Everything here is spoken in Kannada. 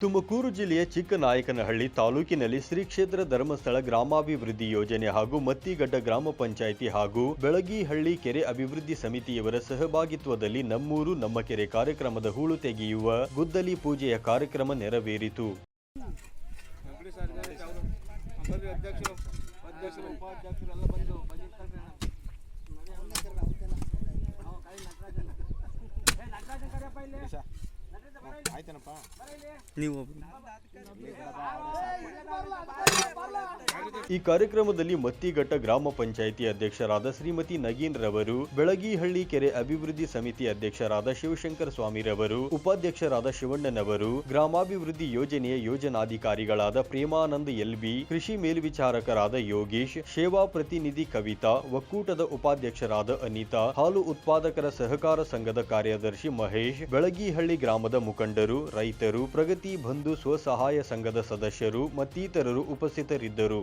ತುಮಕೂರು ಜಿಲ್ಲೆಯ ಚಿಕ್ಕನಾಯಕನಹಳ್ಳಿ ತಾಲೂಕಿನಲ್ಲಿ ಶ್ರೀ ಕ್ಷೇತ್ರ ಧರ್ಮಸ್ಥಳ ಗ್ರಾಮಾಭಿವೃದ್ಧಿ ಯೋಜನೆ ಹಾಗೂ ಮತ್ತಿಗಡ್ಡ ಗ್ರಾಮ ಪಂಚಾಯಿತಿ ಹಾಗೂ ಬೆಳಗಿಹಳ್ಳಿ ಕೆರೆ ಅಭಿವೃದ್ಧಿ ಸಮಿತಿಯವರ ಸಹಭಾಗಿತ್ವದಲ್ಲಿ ನಮ್ಮೂರು ನಮ್ಮ ಕೆರೆ ಕಾರ್ಯಕ್ರಮದ ಹೂಳು ತೆಗೆಯುವ ಗುದ್ದಲಿ ಪೂಜೆಯ ಕಾರ್ಯಕ್ರಮ ನೆರವೇರಿತು. ಆಯ್ತೇನಪ್ಪ? ನೀವು. ಈ ಕಾರ್ಯಕ್ರಮದಲ್ಲಿ ಮತ್ತಿಘಟ್ಟ ಗ್ರಾಮ ಪಂಚಾಯಿತಿ ಅಧ್ಯಕ್ಷರಾದ ಶ್ರೀಮತಿ ನಗೀನ್ ರವರು, ಬೆಳಗಿಹಳ್ಳಿ ಕೆರೆ ಅಭಿವೃದ್ಧಿ ಸಮಿತಿ ಅಧ್ಯಕ್ಷರಾದ ಶಿವಶಂಕರ ಸ್ವಾಮಿರವರು, ಉಪಾಧ್ಯಕ್ಷರಾದ ಶಿವಣ್ಣನವರು, ಗ್ರಾಮಾಭಿವೃದ್ಧಿ ಯೋಜನೆಯ ಯೋಜನಾಧಿಕಾರಿಗಳಾದ ಪ್ರೇಮಾನಂದ್ ಎಲ್ಬಿ ಕೃಷಿ ಮೇಲ್ವಿಚಾರಕರಾದ ಯೋಗೀಶ್, ಸೇವಾ ಪ್ರತಿನಿಧಿ ಕವಿತಾ, ಒಕ್ಕೂಟದ ಉಪಾಧ್ಯಕ್ಷರಾದ ಅನಿತಾ, ಹಾಲು ಉತ್ಪಾದಕರ ಸಹಕಾರ ಸಂಘದ ಕಾರ್ಯದರ್ಶಿ ಮಹೇಶ್, ಬೆಳಗಿಹಳ್ಳಿ ಗ್ರಾಮದ ಮುಖಂಡರು, ರೈತರು, ಪ್ರಗತಿ ಬಂಧು ಸ್ವಸಹಾಯ ಸಂಘದ ಸದಸ್ಯರು ಮತ್ತಿತರರು ಉಪಸ್ಥಿತರಿದ್ದರು.